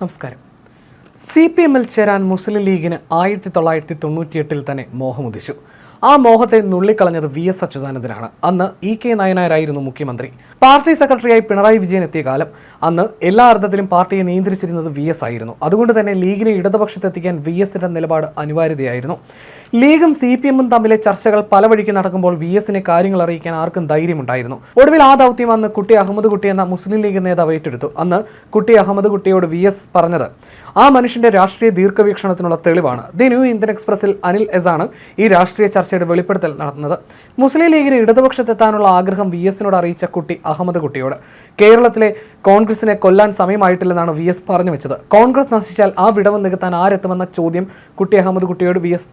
നമസ്കാരം. C P എമ്മിൽ ചേരാൻ മുസ്ലിം ലീഗിന് ആയിരത്തി തൊള്ളായിരത്തി തൊണ്ണൂറ്റിയെട്ടിൽ തന്നെ മോഹമുദിച്ചു. ആ മോഹത്തെ നുള്ളിക്കളഞ്ഞത് വി എസ് അച്യുതാനന്ദനാണ്. അന്ന് ഇ കെ നായനാരായിരുന്നു മുഖ്യമന്ത്രി. പാർട്ടി സെക്രട്ടറിയായി പിണറായി വിജയൻ എത്തിയ കാലം അന്ന് എല്ലാ അർത്ഥത്തിലും പാർട്ടിയെ നിയന്ത്രിച്ചിരുന്നത് വി എസ് ആയിരുന്നു. അതുകൊണ്ട് തന്നെ ലീഗിനെ ഇടതുപക്ഷത്തെത്തിക്കാൻ വി എസിന്റെ നിലപാട് അനിവാര്യതയായിരുന്നു. ലീഗും സി പി എമ്മും തമ്മിലെ ചർച്ചകൾ പല വഴിക്ക് നടക്കുമ്പോൾ വി എസിനെ കാര്യങ്ങൾ അറിയിക്കാൻ ആർക്കും ധൈര്യമുണ്ടായിരുന്നു. ഒടുവിൽ ആ ദൗത്യം അന്ന് കുട്ടി അഹമ്മദ് കുട്ടി എന്ന മുസ്ലിം ലീഗ് നേതാവ് ഏറ്റെടുത്തു. അന്ന് കുട്ടി അഹമ്മദ് കുട്ടിയോട് വി എസ് പറഞ്ഞത് ആ മനുഷ്യന്റെ രാഷ്ട്രീയ ദീർഘവീക്ഷണത്തിനുള്ള തെളിവാണ്. ദി ന്യൂ ഇന്ത്യൻ എക്സ്പ്രസിൽ അനിൽ എസ് ആണ് ഈ രാഷ്ട്രീയ ചർച്ചയുടെ വെളിപ്പെടുത്തൽ നടത്തുന്നത്. മുസ്ലിം ലീഗിന് ഇടതുപക്ഷത്തെത്താനുള്ള ആഗ്രഹം വി എസിനോട് അറിയിച്ച കുട്ടി അഹമ്മദ് കുട്ടിയോട്. കേരളത്തിലെ കോൺഗ്രസിനെ കൊല്ലാൻ സമയമായിട്ടില്ലെന്നാണ് വി എസ് പറഞ്ഞു വെച്ചത്. കോൺഗ്രസ് നശിച്ചാൽ ആ വിടവ് നികത്താൻ ആരെത്തുമെന്ന ചോദ്യം കുട്ടി അഹമ്മദ് കുട്ടിയോട് വി എസ്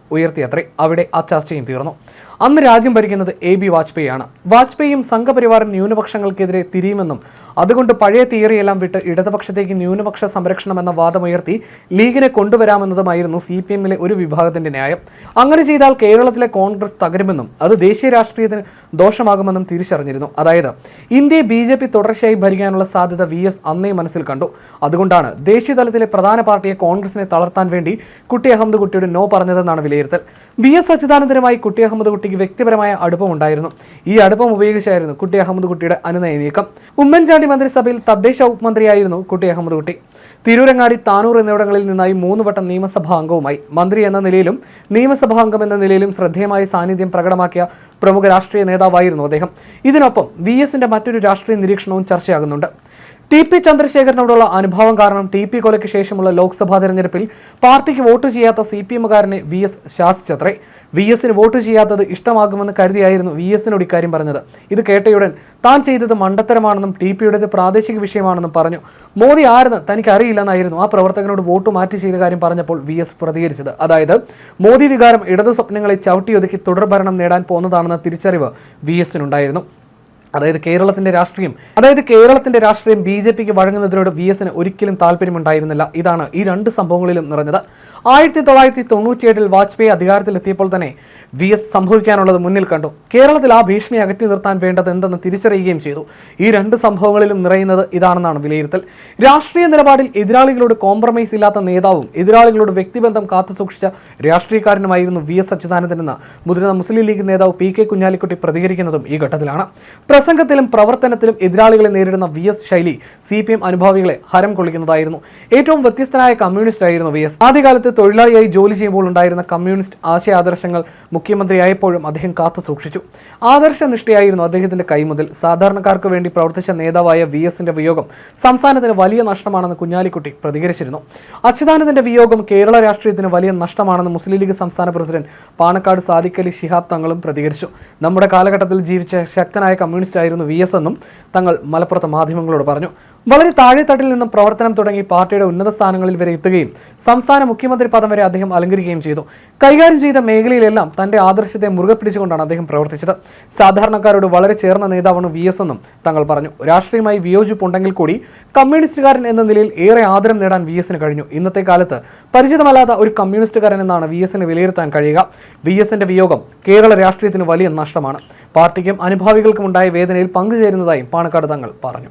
ഉയർത്തിയത്രേ അവിടെ ആ ചർച്ചയും തീർന്നു. അന്ന് രാജ്യം ഭരിക്കുന്നത് എ ബി വാജ്പേയി ആണ് വാജ്പേയിയും സംഘപരിവാറും ന്യൂനപക്ഷങ്ങൾക്കെതിരെ തിരിയുമെന്നും അതുകൊണ്ട് പഴയ തിയറിയെല്ലാം വിട്ട് ഇടതുപക്ഷത്തേക്ക് ന്യൂനപക്ഷ സംരക്ഷണം എന്ന വാദമുയർത്തി ലീഗിനെ കൊണ്ടുവരാമെന്നതുമായിരുന്നു സി പി എമ്മിലെ ഒരു വിഭാഗത്തിന്റെ ന്യായം. അങ്ങനെ ചെയ്താൽ കേരളത്തിലെ കോൺഗ്രസ് തകരുമെന്നും അത് ദേശീയ രാഷ്ട്രീയത്തിന് ദോഷമാകുമെന്നും തിരിച്ചറിഞ്ഞിരുന്നു. അതായത് ഇന്ത്യയെ ബി ജെ പി തുടർച്ചയായി ഭരിക്കാനുള്ള സാധ്യത വി എസ് അന്നേ മനസ്സിൽ കണ്ടു. അതുകൊണ്ടാണ് ദേശീയ തലത്തിലെ പ്രധാന പാർട്ടിയെ കോൺഗ്രസിനെ തളർത്താൻ വേണ്ടി കുട്ടി അഹമ്മദ് കുട്ടിയുടെ നോ പറഞ്ഞതെന്നാണ് വിലയിരുത്തൽ. വി എസ് അച്യുതാനന്ദനുമായി കുട്ടി അഹമ്മദ് കുട്ടിക്ക് വ്യക്തിപരമായ അടുപ്പമുണ്ടായിരുന്നു. ഈ അടുപ്പം ഉപയോഗിച്ചായിരുന്നു കുട്ടി അഹമ്മദ് കുട്ടിയുടെ അനുനയ നീക്കം ഉമ്മൻചാണ്ടി മന്ത്രിസഭയിൽ തദ്ദേശ ഉപമന്ത്രിയായിരുന്നു കുട്ടി അഹമ്മദ് കുട്ടി. തിരൂരങ്ങാടി താനൂർ എന്നിവിടങ്ങളിൽ നിന്നായി മൂന്ന് വട്ടം നിയമസഭാ അംഗവുമായി. മന്ത്രി എന്ന നിലയിലും നിയമസഭാ അംഗം എന്ന നിലയിലും ശ്രദ്ധേയമായ സാന്നിധ്യം പ്രകടമാക്കിയ പ്രമുഖ രാഷ്ട്രീയ നേതാവായിരുന്നു അദ്ദേഹം. ഇതിനൊപ്പം വി എസിന്റെ മറ്റൊരു രാഷ്ട്രീയ നിരീക്ഷണവും ചർച്ചയാകുന്നുണ്ട്. ടി പി ചന്ദ്രശേഖരനോടുള്ള അനുഭവം കാരണം ടി പി കൊലയ്ക്ക് ശേഷമുള്ള ലോക്സഭാ തെരഞ്ഞെടുപ്പിൽ പാർട്ടിക്ക് വോട്ട് ചെയ്യാത്ത സി പി എമ്മുകാരനെ വി എസ് ശാസിച്ചത്രേ വി എസിന് വോട്ട് ചെയ്യാത്തത് ഇഷ്ടമാകുമെന്ന് കരുതിയായിരുന്നു വി എസിനോട് ഇക്കാര്യം പറഞ്ഞത്. ഇത് കേട്ടയുടൻ താൻ ചെയ്തത് മണ്ടത്തരമാണെന്നും ടി പിയുടേത് പ്രാദേശിക വിഷയമാണെന്നും പറഞ്ഞു. മോദി ആരെന്ന് തനിക്ക് അറിയില്ലെന്നായിരുന്നു ആ പ്രവർത്തകനോട് വോട്ട് മാറ്റി ചെയ്ത കാര്യം പറഞ്ഞപ്പോൾ വി എസ് പ്രതികരിച്ചത്. അതായത് മോദി വികാരം ഇടതു സ്വപ്നങ്ങളെ ചവിട്ടിയൊതുക്കി തുടർഭരണം നേടാൻ പോകുന്നതാണെന്ന തിരിച്ചറിവ് വി എസിനുണ്ടായിരുന്നു. അതായത് കേരളത്തിന്റെ രാഷ്ട്രീയം. അതായത് കേരളത്തിന്റെ രാഷ്ട്രീയം ബി ജെ പിക്ക് വഴങ്ങുന്നതിനോട് വി എസിന് ഒരിക്കലും താല്പര്യമുണ്ടായിരുന്നില്ല. ഇതാണ് ഈ രണ്ട് സംഭവങ്ങളിലും നിറഞ്ഞത്. ആയിരത്തി തൊള്ളായിരത്തി തൊണ്ണൂറ്റിയേഴിൽ വാജ്പേയി അധികാരത്തിലെത്തിയപ്പോൾ തന്നെ വി എസ് സംഭവിക്കാനുള്ളത് മുന്നിൽ കണ്ടു. കേരളത്തിൽ ആ ഭീഷണി അകറ്റി നിർത്താൻ വേണ്ടത് എന്തെന്ന് തിരിച്ചറിയുകയും ചെയ്തു. ഈ രണ്ട് സംഭവങ്ങളിലും നിറയുന്നത് ഇതാണെന്നാണ് വിലയിരുത്തൽ. രാഷ്ട്രീയ നിലപാടിൽ എതിരാളികളോട് കോംപ്രമൈസ് ഇല്ലാത്ത നേതാവും എതിരാളികളോട് വ്യക്തിബന്ധം കാത്തുസൂക്ഷിച്ച രാഷ്ട്രീയക്കാരനുമായിരുന്നു വി എസ് അച്യുതാനന്ദനെന്ന് മുതിർന്ന മുസ്ലിം ലീഗ് നേതാവ് പി കെ കുഞ്ഞാലിക്കുട്ടി പ്രതികരിക്കുന്നതും ഈ ഘട്ടത്തിലാണ്. പ്രസംഗത്തിലും പ്രവർത്തനത്തിലും എതിരാളികളെ നേരിടുന്ന വി എസ് ശൈലി സി പി എം അനുഭാവികളെ ഹരം കൊള്ളിക്കുന്നതായിരുന്നു. ഏറ്റവും വ്യത്യസ്തനായ കമ്മ്യൂണിസ്റ്റ് ആയിരുന്നു വി എസ്. ആദ്യകാലത്ത് തൊഴിലാളിയായി ജോലി ചെയ്യുമ്പോൾ ഉണ്ടായിരുന്ന കമ്മ്യൂണിസ്റ്റ് ആശയാദർശങ്ങൾ മുഖ്യമന്ത്രിയായപ്പോഴും അദ്ദേഹം കാത്തു സൂക്ഷിച്ചു. ആദർശനിഷ്ഠയായിരുന്നു അദ്ദേഹത്തിന്റെ കൈമുതൽ. സാധാരണക്കാർക്ക് വേണ്ടി പ്രവർത്തിച്ച നേതാവായ വി എസിന്റെ വിയോഗം സംസ്ഥാനത്തിന് വലിയ നഷ്ടമാണെന്ന് കുഞ്ഞാലിക്കുട്ടി പ്രതികരിച്ചിരുന്നു. അച്യുതാനന്ദന്റെ വിയോഗം കേരള രാഷ്ട്രീയത്തിന് വലിയ നഷ്ടമാണെന്ന് മുസ്ലിം ലീഗ് സംസ്ഥാന പ്രസിഡന്റ് പാണക്കാട് സാദിഖലി ശിഹാബ് തങ്ങളും പ്രതികരിച്ചു. നമ്മുടെ കാലഘട്ടത്തിൽ ജീവിച്ച ശക്തനായ കമ്മ്യൂണിസ്റ്റ് ആയിരുന്നു വി എസ് എന്നും തങ്ങൾ മലപ്പുറത്ത് മാധ്യമങ്ങളോട് പറഞ്ഞു. വളരെ താഴെത്തട്ടിൽ നിന്നും പ്രവർത്തനം തുടങ്ങി പാർട്ടിയുടെ ഉന്നത സ്ഥാനങ്ങളിൽ വരെ എത്തുകയും സംസ്ഥാന മുഖ്യമന്ത്രി പദം വരെ അദ്ദേഹം അലങ്കരിക്കുകയും ചെയ്തു. കൈകാര്യം ചെയ്ത മേഖലയിലെല്ലാം തന്റെ ആദർശത്തെ മുറുകെ പിടിച്ചുകൊണ്ടാണ് അദ്ദേഹം പ്രവർത്തിച്ചത്. സാധാരണക്കാരോട് വളരെ ചേർന്ന നേതാവാണ് വി എസ് എന്നും തങ്ങൾ പറഞ്ഞു. രാഷ്ട്രീയമായി വിയോജിപ്പുണ്ടെങ്കിൽ കൂടി കമ്മ്യൂണിസ്റ്റുകാരൻ എന്ന നിലയിൽ ഏറെ ആദരം നേടാൻ വി എസിന് കഴിഞ്ഞു. ഇന്നത്തെ കാലത്ത് പരിചിതമല്ലാത്ത ഒരു കമ്മ്യൂണിസ്റ്റുകാരൻ എന്നാണ് വി എസിനെ വിലയിരുത്താൻ കഴിയുക. വി എസിന്റെ വിയോഗം കേരള രാഷ്ട്രീയത്തിന് വലിയ നഷ്ടമാണ്. പാർട്ടിക്കും അനുഭാവികൾക്കും ഉണ്ടായ വേദനയിൽ പങ്കുചേരുന്നതായും പാണക്കാട് തങ്ങൾ പറഞ്ഞു